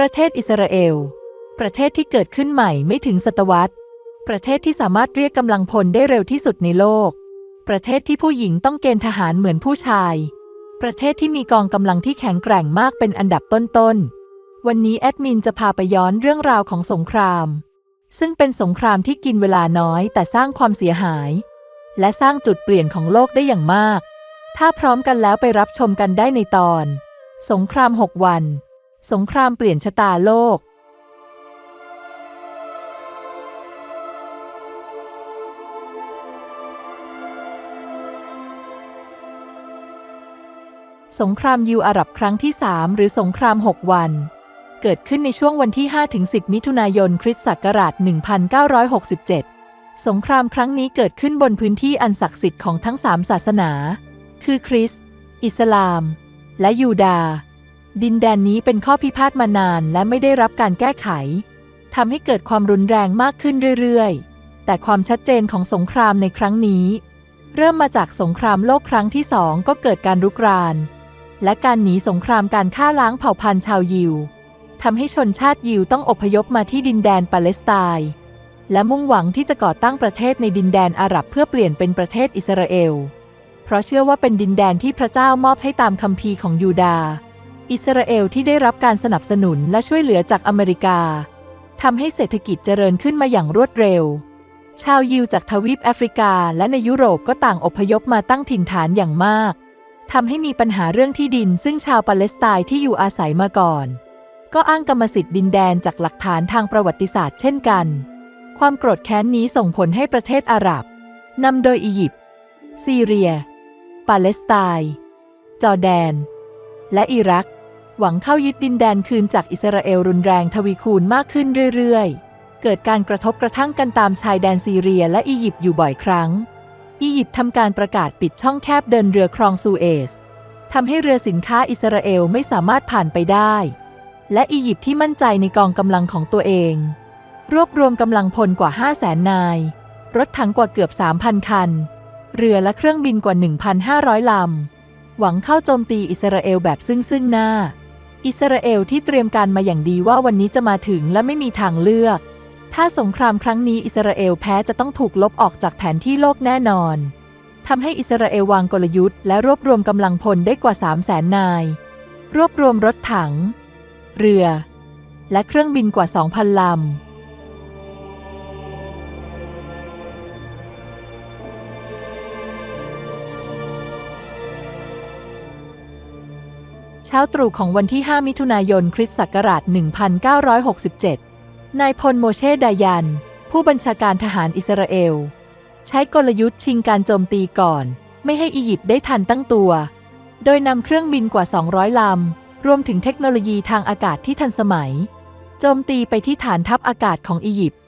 ประเทศอิสราเอล ประเทศที่เกิดขึ้นใหม่ไม่ถึงศตวรรษ ประเทศที่สามารถเรียกกำลังพลได้เร็วที่สุดในโลก ประเทศที่ผู้หญิงต้องเกณฑ์ทหารเหมือนผู้ชาย ประเทศที่มีกองกำลังที่แข็งแกร่งมากเป็นอันดับต้นๆ วันนี้แอดมินจะพาไปย้อนเรื่องราวของสงคราม ซึ่งเป็นสงครามที่กินเวลาน้อยแต่สร้างความเสียหาย และสร้างจุดเปลี่ยนของโลกได้อย่างมาก ถ้าพร้อมกันแล้วไปรับชมกันได้ในตอน สงคราม 6 วัน สงครามเปลี่ยนชะตาโลก สงครามยูอาหรับครั้งที่ 3 หรือสงคราม 6 วัน เกิดขึ้นในช่วงวันที่ 5-10 มิถุนายน คริสต์ศักราช 1967 สงครามครั้งนี้เกิดขึ้นบนพื้นที่อันศักดิ์สิทธิ์ของทั้ง3ศาสนา คือคริสต์ อิสลาม และยูดาห์ ดินแดนนี้เป็นข้อพิพาทมานานและไม่ได้รับการแก้ไขทำให้เกิดความรุนแรงมากขึ้นเรื่อยๆ แต่ความชัดเจนของสงครามในครั้งนี้ เริ่มมาจากสงครามโลกครั้งที่สองก็เกิดการรุกราน และการหนีสงครามการฆ่าล้างเผ่าพันธุ์ชาวยิวทำให้ชนชาติยิวต้องอพยพมาที่ดินแดนปาเลสไตน์และมุ่งหวังที่จะก่อตั้งประเทศในดินแดนอาหรับเพื่อเปลี่ยนเป็นประเทศอิสราเอล เพราะเชื่อว่าเป็นดินแดนที่พระเจ้ามอบให้ตามคัมภีร์ของยูดาห์ อิสราเอลที่ได้รับการสนับสนุนและช่วยเหลือจากอเมริกาทำให้เศรษฐกิจเจริญขึ้นมาอย่างรวดเร็ว ชาวยิวจากทวีปแอฟริกาและในยุโรปก็ต่างอพยพมาตั้งถิ่นฐานอย่างมากทำให้มีปัญหาเรื่องที่ดิน ซึ่งชาวปาเลสไตน์ที่อยู่อาศัยมาก่อน ก็อ้างกรรมสิทธิ์ดินแดนจากหลักฐานทางประวัติศาสตร์เช่นกัน ความโกรธแค้นนี้ส่งผลให้ประเทศอาหรับนำโดยอียิปต์ซีเรีย ปาเลสไตน์ จอร์แดน และอิรัก หวังเข้ายึดดินแดนคืนจากอิสราเอลรุนแรงทวีคูณมากขึ้นเรื่อยๆ เกิดการกระทบกระทั่งกันตามชายแดนซีเรียและอียิปต์อยู่บ่อยครั้ง อียิปต์ทำการประกาศปิดช่องแคบเดินเรือครองซูเอซทำให้เรือสินค้าอิสราเอลไม่สามารถผ่านไปได้ และอียิปต์ที่มั่นใจในกองกำลังของตัวเอง รวบรวมกำลังพลกว่า 5 0 0แสนนาย รถถังกว่าเกือบ 3,000 คัน เรือและเครื่องบินกว่า 1,500 ลำ หวังเข้าโจมตีอิสราเอลแบบซึ่งซึ่งหน้า อิสราเอลที่เตรียมการมาอย่างดีว่าวันนี้จะมาถึงและไม่มีทางเลือก ถ้าสงครามครั้งนี้อิสราเอลแพ้จะต้องถูกลบออกจากแผนที่โลกแน่นอนทำให้อิสราเอลวางกลยุทธ์ และรวบรวมกำลังพลได้กว่า 3 0 0แสนนาย รวบรวมรถถัง เรือ และเครื่องบินกว่า 2,000ลำ เช้าตรู่ของวันที่ 5 มิถุนายน คริสต์ศักราช 1967 นายพลโมเช่ดายัน ผู้บัญชาการทหารอิสราเอล ใช้กลยุทธ์ชิงการโจมตีก่อน ไม่ให้อียิปต์ได้ทันตั้งตัว โดยนำเครื่องบินกว่า 200 ลำ รวมถึงเทคโนโลยีทางอากาศที่ทันสมัย โจมตีไปที่ฐานทัพอากาศของอียิปต์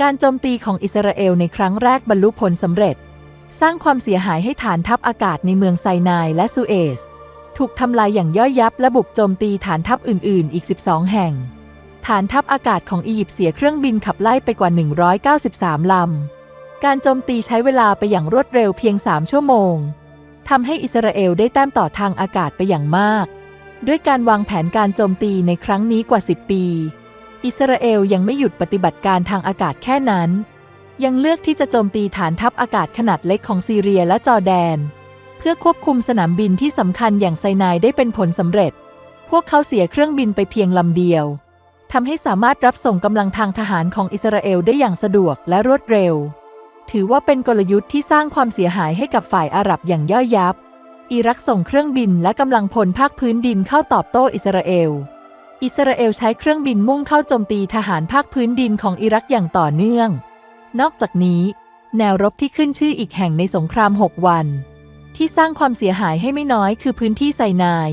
การโจมตีของอิสราเอลในครั้งแรกบรรลุผลสำเร็จ สร้างความเสียหายให้ฐานทัพอากาศในเมืองไซนายและซูเอซ ถูกทำลายอย่างย่อยยับและบุกโจมตีฐานทัพอื่น ๆ อีก 12 แห่ง ฐานทัพอากาศของอียิปต์เสียเครื่องบินขับไล่ไปกว่า 193 ลำ การโจมตีใช้เวลาไปอย่างรวดเร็วเพียง 3 ชั่วโมง ทำให้อิสราเอลได้แต้มต่อทางอากาศไปอย่างมาก ด้วยการวางแผนการโจมตีในครั้งนี้กว่า 10 ปี อิสราเอลยังไม่หยุดปฏิบัติการทางอากาศแค่นั้น ยังเลือกที่จะโจมตีฐานทัพอากาศขนาดเล็กของซีเรียและจอร์แดน พื่อควบคุมสนามบินที่สำคัญอย่างไซนายได้เป็นผลสำเร็จ พวกเขาเสียเครื่องบินไปเพียงลำเดียวทำให้สามารถรับส่งกำลังทางทหารของอิสราเอลได้อย่างสะดวกและรวดเร็ว ถือว่าเป็นกลยุทธ์ที่สร้างความเสียหายให้กับฝ่ายอาหรับอย่างย่อยยับ อิรักส่งเครื่องบินและกำลังพลภาคพื้นดินเข้าตอบโต้อิสราเอล อิสราเอลใช้เครื่องบินมุ่งเข้าโจมตีทหารภาคพื้นดินของอิรักอย่างต่อเนื่อง นอกจากนี้ แนวรบที่ขึ้นชื่ออีกแห่งในสงคราม 6 วัน ที่สร้างความเสียหายให้ไม่น้อยคือพื้นที่ไซนาย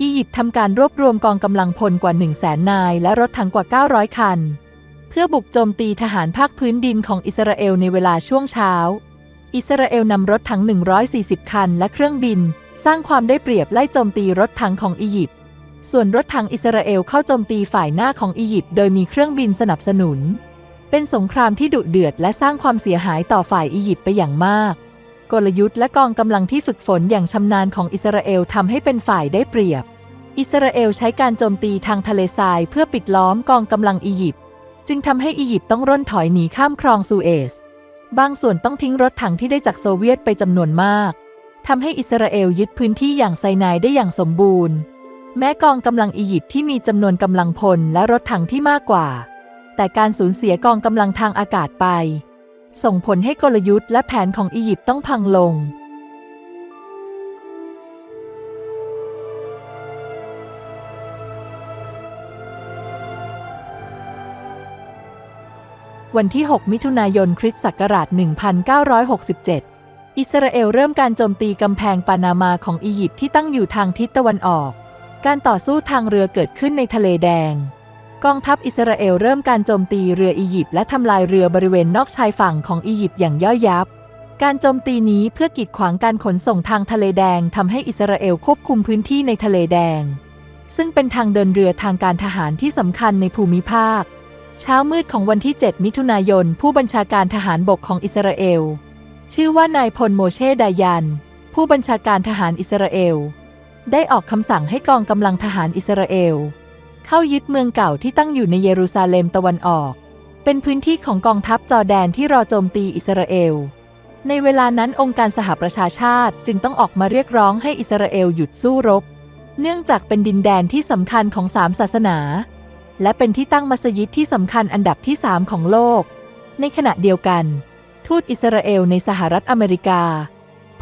อียิปต์ทำการรวบรวมกองกำลังพลกว่า 1 0 0 0 0แสนนายและรถถังกว่า 900 คัน เพื่อบุกโจมตีทหารภาคพื้นดินของอิสราเอลในเวลาช่วงเช้า อิสราเอลนำรถถัง 140 คันและเครื่องบิน สร้างความได้เปรียบไล่โจมตีรถถังของอียิปต์ส่วนรถถังอิสราเอลเข้าโจมตีฝ่ายหน้าของอียิปต์โดยมีเครื่องบินสนับสนุน เป็นสงครามที่ดุเดือดและสร้างความเสียหายต่อฝ่ายอียิปต์ไปอย่างมาก กลยุทธ์และกองกำลังที่ฝึกฝนอย่างชำนาญของอิสราเอลทำให้เป็นฝ่ายได้เปรียบ อิสราเอลใช้การโจมตีทางทะเลทรายเพื่อปิดล้อมกองกำลังอียิปต์จึงทำให้อียิปต์ต้องร่นถอยหนีข้ามคลองซูเอซบางส่วนต้องทิ้งรถถังที่ได้จากโซเวียตไปจำนวนมากทำให้อิสราเอลยึดพื้นที่อย่างไซนายได้อย่างสมบูรณ์ แม้กองกำลังอียิปต์ที่มีจำนวนกำลังพลและรถถังที่มากกว่า แต่การสูญเสียกองกำลังทางอากาศไป ส่งผลให้กลยุทธ์และแผนของอียิปต์ต้องพังลง วันที่ 6 มิถุนายนคริสต์ศักราช 1967 อิสราเอลเริ่มการโจมตีกำแพงปานามาของอียิปต์ที่ตั้งอยู่ทางทิศตะวันออก การต่อสู้ทางเรือเกิดขึ้นในทะเลแดง กองทัพอิสราเอลเริ่มการโจมตีเรืออียิปต์และทำลายเรือบริเวณนอกชายฝั่งของอียิปต์อย่างย่อยยับ การโจมตีนี้เพื่อกีดขวางการขนส่งทางทะเลแดงทำให้อิสราเอลควบคุมพื้นที่ในทะเลแดง ซึ่งเป็นทางเดินเรือทางการทหารที่สำคัญในภูมิภาค เช้ามืดของวันที่ 7 มิถุนายน ผู้บัญชาการทหารบกของอิสราเอล ชื่อว่านายพลโมเชดายัน ผู้บัญชาการทหารอิสราเอล ได้ออกคำสั่งให้กองกำลังทหารอิสราเอล เข้ายึดเมืองเก่าที่ตั้งอยู่ในเยรูซาเล็มตะวันออก เป็นพื้นที่ของกองทัพจอร์แดนที่รอโจมตีอิสราเอล ในเวลานั้นองค์การสหประชาชาติจึงต้องออกมาเรียกร้องให้อิสราเอลหยุดสู้รบ เนื่องจากเป็นดินแดนที่สำคัญของสามศาสนา และเป็นที่ตั้งมัสยิดที่สำคัญอันดับที่3ของโลก ในขณะเดียวกัน ทูตอิสราเอลในสหรัฐอเมริกา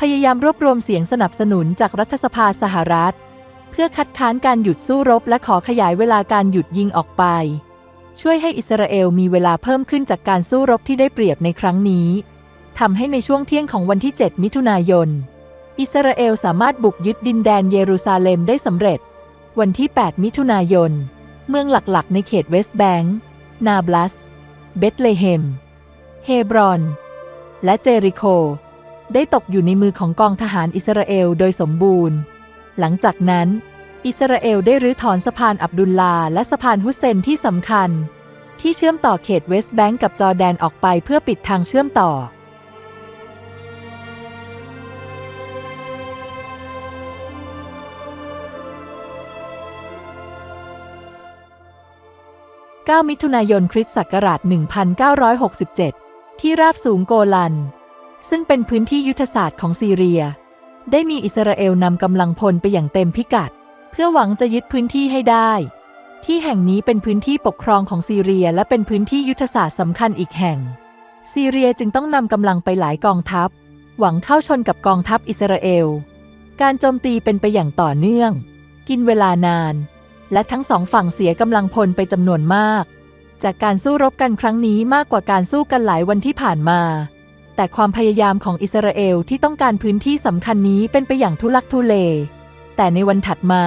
พยายามรวบรวมเสียงสนับสนุนจากรัฐสภาสหรัฐ เพื่อคัดค้านการหยุดสู้รบและขอขยายเวลาการหยุดยิงออกไป ช่วยให้อิสราเอลมีเวลาเพิ่มขึ้นจากการสู้รบที่ได้เปรียบในครั้งนี้ทำให้ในช่วงเที่ยงของวันที่ 7 มิถุนายน อิสราเอลสามารถบุกยึดดินแดนเยรูซาเล็มได้สำเร็จ วันที่ 8 มิถุนายน เมืองหลักๆ ในเขตเวสต์แบงก์นาบลัส เบธเลเฮม เฮบรอน และเจริโค ได้ตกอยู่ในมือของกองทหารอิสราเอลโดยสมบูรณ์ หลังจากนั้น อิสราเอลได้รื้อถอนสะพานอับดุลลาและสะพานฮุเซนที่สำคัญ ที่เชื่อมต่อเขตเวสต์แบงก์กับจอร์แดนออกไปเพื่อปิดทางเชื่อมต่อ 9 มิถุนายนคริสต์ศักราช 1967 ที่ราบสูงโกลัน ซึ่งเป็นพื้นที่ยุทธศาสตร์ของซีเรีย ได้มีอิสราเอลนำกำลังพลไปอย่างเต็มพิกัด เพื่อหวังจะยึดพื้นที่ให้ได้ ที่แห่งนี้เป็นพื้นที่ปกครองของซีเรียและเป็นพื้นที่ยุทธศาสตร์สำคัญอีกแห่ง ซีเรียจึงต้องนำกำลังไปหลายกองทัพ หวังเข้าชนกับกองทัพอิสราเอล การโจมตีเป็นไปอย่างต่อเนื่อง กินเวลานาน และทั้งสองฝั่งเสียกำลังพลไปจำนวนมาก จากการสู้รบกันครั้งนี้มากกว่าการสู้กันหลายวันที่ผ่านมา แต่ความพยายามของอิสราเอลที่ต้องการพื้นที่สำคัญนี้เป็นไปอย่างทุลักทุเล แต่ในวันถัดมา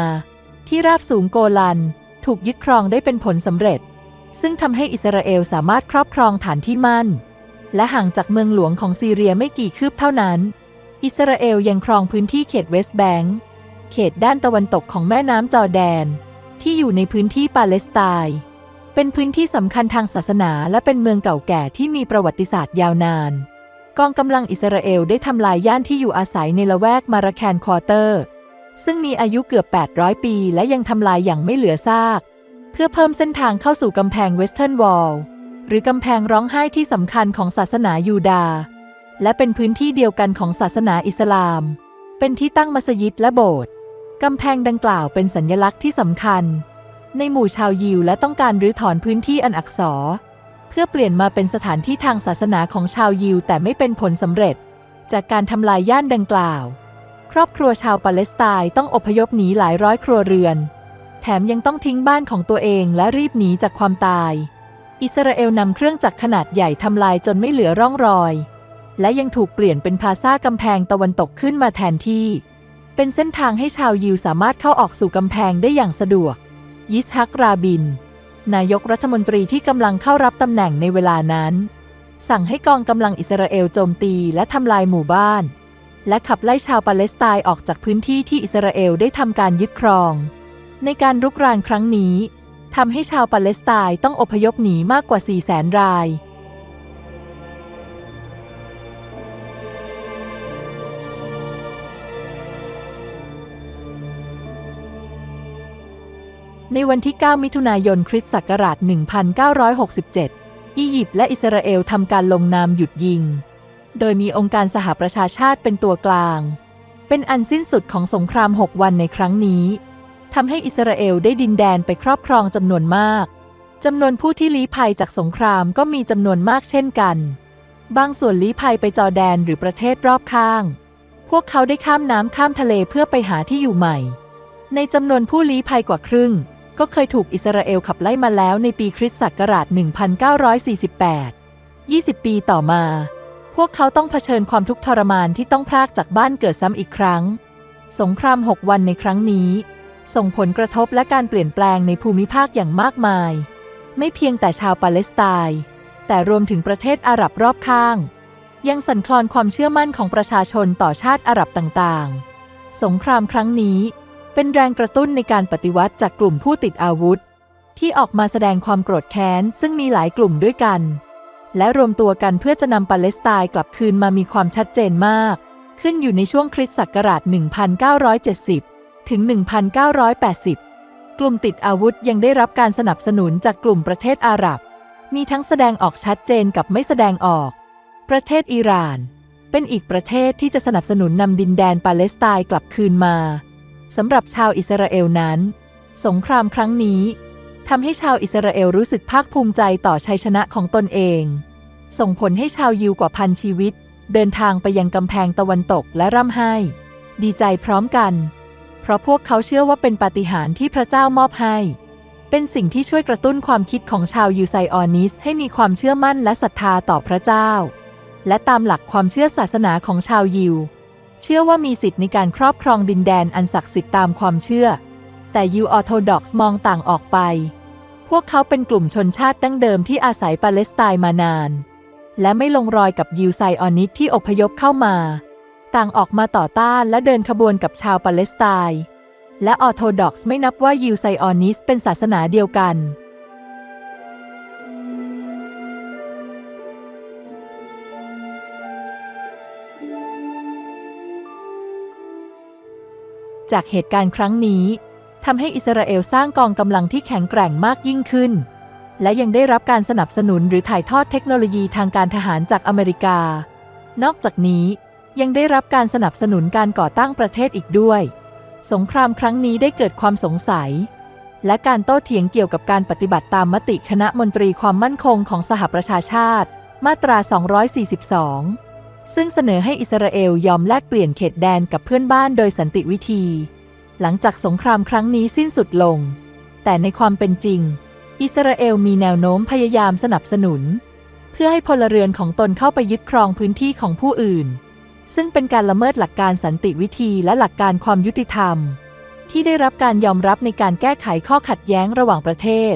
ที่ราบสูงโกลัน ถูกยึดครองได้เป็นผลสำเร็จ ซึ่งทำให้อิสราเอลสามารถครอบครองฐานที่มั่น และห่างจากเมืองหลวงของซีเรียไม่กี่คืบเท่านั้น อิสราเอลยังครองพื้นที่เขตเวสต์แบงก์เขตด้านตะวันตกของแม่น้ำจอแดน ที่อยู่ในพื้นที่ปาเลสไตน์เป็นพื้นที่สำคัญทางศาสนาและเป็นเมืองเก่าแก่ที่มีประวัติศาสตร์ยาวนาน กองกำลังอิสราเอลได้ทำลายย่านที่อยู่อาศัยในละแวกมาราแคนควอเตอร์ ซึ่งมีอายุเกือบ 800 ปี และยังทำลายอย่างไม่เหลือซาก เพื่อเพิ่มเส้นทางเข้าสู่กำแพงเวสเทิร์นวอลหรือกำแพงร้องไห้ที่สำคัญของศาสนายูดาห์และเป็นพื้นที่เดียวกันของศาสนาอิสลาม เป็นที่ตั้งมัสยิดและโบสถ์กำแพงดังกล่าวเป็นสัญลักษณ์ที่สำคัญ ในหมู่ชาวยิวและต้องการรื้อถอนพื้นที่อันอักษร พื่อเปลี่ยนมาเป็นสถานที่ทางศาสนาของชาวยิวแต่ไม่เป็นผลสำเร็จ จากการทำลายย่านดังกล่าว ครอบครัวชาวปาเลสไตน์ต้องอพยพหนีหลายร้อยครัวเรือน แถมยังต้องทิ้งบ้านของตัวเองและรีบหนีจากความตาย อิสราเอลนำเครื่องจักรขนาดใหญ่ทำลายจนไม่เหลือร่องรอย และยังถูกเปลี่ยนเป็นพลาซ่ากำแพงตะวันตกขึ้นมาแทนที่ เป็นเส้นทางให้ชาวยิวสามารถเข้าออกสู่กำแพงได้อย่างสะดวก ยิสฮักราบิน นายกรัฐมนตรีที่กำลังเข้ารับตำแหน่งในเวลานั้น สั่งให้กองกำลังอิสราเอลโจมตีและทำลายหมู่บ้าน และขับไล่ชาวปาเลสไตน์ออกจากพื้นที่ที่อิสราเอลได้ทำการยึดครอง ในการรุกรานครั้งนี้ทำให้ชาวปาเลสไตน์ต้องอพยพหนีมากกว่า 4 0 0 0 0 0 ราย ในวันที่ 9 มิถุนายน คริสต์ศักราช 1967 อียิปต์และอิสราเอลทำการลงนามหยุดยิง โดยมีองค์การสหประชาชาติเป็นตัวกลาง เป็นอันสิ้นสุดของสงคราม 6 วันในครั้งนี้ทำให้อิสราเอลได้ดินแดนไปครอบครองจำนวนมากจำนวนผู้ที่ลี้ภัยจากสงครามก็มีจำนวนมากเช่นกัน บางส่วนลี้ภัยไปจอแดนหรือประเทศรอบข้าง พวกเขาได้ข้ามน้ำข้ามทะเลเพื่อไปหาที่อยู่ใหม่ ในจำนวนผู้ลี้ภัยกว่าครึ่ง ก็เคยถูกอิสราเอลขับไล่มาแล้วในปีคริสต์ศักราช 1948 20 ปีต่อมา พวกเขาต้องเผชิญความทุกข์ทรมานที่ต้องพรากจากบ้านเกิดซ้ำอีกครั้ง สงคราม 6 วันในครั้งนี้ ส่งผลกระทบและการเปลี่ยนแปลงในภูมิภาคอย่างมากมาย ไม่เพียงแต่ชาวปาเลสไตน์แต่รวมถึงประเทศอาหรับรอบข้าง ยังสั่นคลอนความเชื่อมั่นของประชาชนต่อชาติอาหรับต่างๆ สงครามครั้งนี้ เป็นแรงกระตุ้นในการปฏิวัติจากกลุ่มผู้ติดอาวุธ ที่ออกมาแสดงความโกรธแค้น ซึ่งมีหลายกลุ่มด้วยกัน และรวมตัวกันเพื่อจะนำปาเลสไตน์กลับคืนมามีความชัดเจนมาก ขึ้นอยู่ในช่วงคริสตศักราช 1970 ถึง 1980 กลุ่มติดอาวุธยังได้รับการสนับสนุนจากกลุ่มประเทศอาหรับ มีทั้งแสดงออกชัดเจนกับไม่แสดงออก ประเทศอิหร่าน เป็นอีกประเทศที่จะสนับสนุนนำดินแดนปาเลสไตน์กลับคืนมา สำหรับชาวอิสราเอลนั้น สงครามครั้งนี้ทำให้ชาวอิสราเอลรู้สึกภาคภูมิใจต่อชัยชนะของตนเอง ส่งผลให้ชาวยิวกว่าพันชีวิต เดินทางไปยังกำแพงตะวันตกและร่ำไห้ ดีใจพร้อมกัน เพราะพวกเขาเชื่อว่าเป็นปาฏิหาริย์ที่พระเจ้ามอบให้ เป็นสิ่งที่ช่วยกระตุ้นความคิดของชาวยูไซออนิสให้มีความเชื่อมั่นและศรัทธาต่อพระเจ้า และตามหลักความเชื่อศาสนาของชาวยิว เชื่อว่ามีสิทธิ์ในการครอบครองดินแดนอันศักดิ์สิทธิ์ตามความเชื่อ แต่ยูออร์โธดอกซ์มองต่างออกไป พวกเขาเป็นกลุ่มชนชาติดั้งเดิมที่อาศัยปาเลสไตน์มานาน และไม่ลงรอยกับยิวไซออนิสที่อพยพเข้ามา ต่างออกมาต่อต้านและเดินขบวนกับชาวปาเลสไตน์ และออร์โธดอกซ์ไม่นับว่ายิวไซออนิสเป็นศาสนาเดียวกัน จากเหตุการณ์ครั้งนี้ทำให้อิสราเอลสร้างกองกำลังที่แข็งแกร่งมากยิ่งขึ้น และยังได้รับการสนับสนุนหรือถ่ายทอดเทคโนโลยีทางการทหารจากอเมริกา นอกจากนี้ยังได้รับการสนับสนุนการก่อตั้งประเทศอีกด้วย สงครามครั้งนี้ได้เกิดความสงสัย และการโต้เถียงเกี่ยวกับการปฏิบัติตามมติคณะมนตรีความมั่นคงของสหประชาชาติ มาตรา 242 ซึ่งเสนอให้อิสราเอลยอมแลกเปลี่ยนเขตแดนกับเพื่อนบ้านโดยสันติวิธี หลังจากสงครามครั้งนี้สิ้นสุดลง แต่ในความเป็นจริง อิสราเอลมีแนวโน้มพยายามสนับสนุน เพื่อให้พลเรือนของตนเข้าไปยึดครองพื้นที่ของผู้อื่น ซึ่งเป็นการละเมิดหลักการสันติวิธีและหลักการความยุติธรรม ที่ได้รับการยอมรับในการแก้ไขข้อขัดแย้งระหว่างประเทศ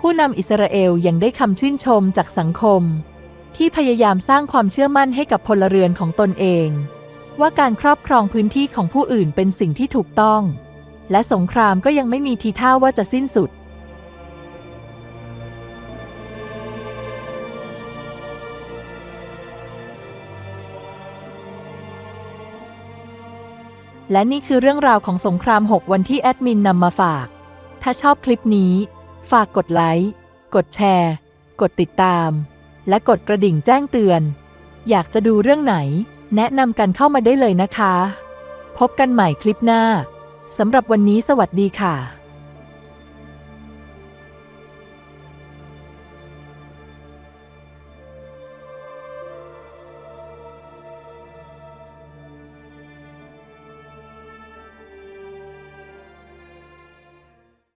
ผู้นำอิสราเอลยังได้คำชื่นชมจากสังคม ที่พยายามสร้างความเชื่อมั่นให้กับพลเรือนของตนเอง ว่าการครอบครองพื้นที่ของผู้อื่นเป็นสิ่งที่ถูกต้อง และสงครามก็ยังไม่มีทีท่าว่าจะสิ้นสุด และนี่คือเรื่องราวของสงคราม 6 วันที่แอดมินนำมาฝาก ถ้าชอบคลิปนี้ ฝากกดไลค์ กดแชร์ กดติดตาม และกดกระดิ่งแจ้งเตือน อยากจะดูเรื่องไหน แนะนำกันเข้ามาได้เลยนะคะ พบกันใหม่คลิปหน้าสำหรับวันนี้สวัสดีค่ะ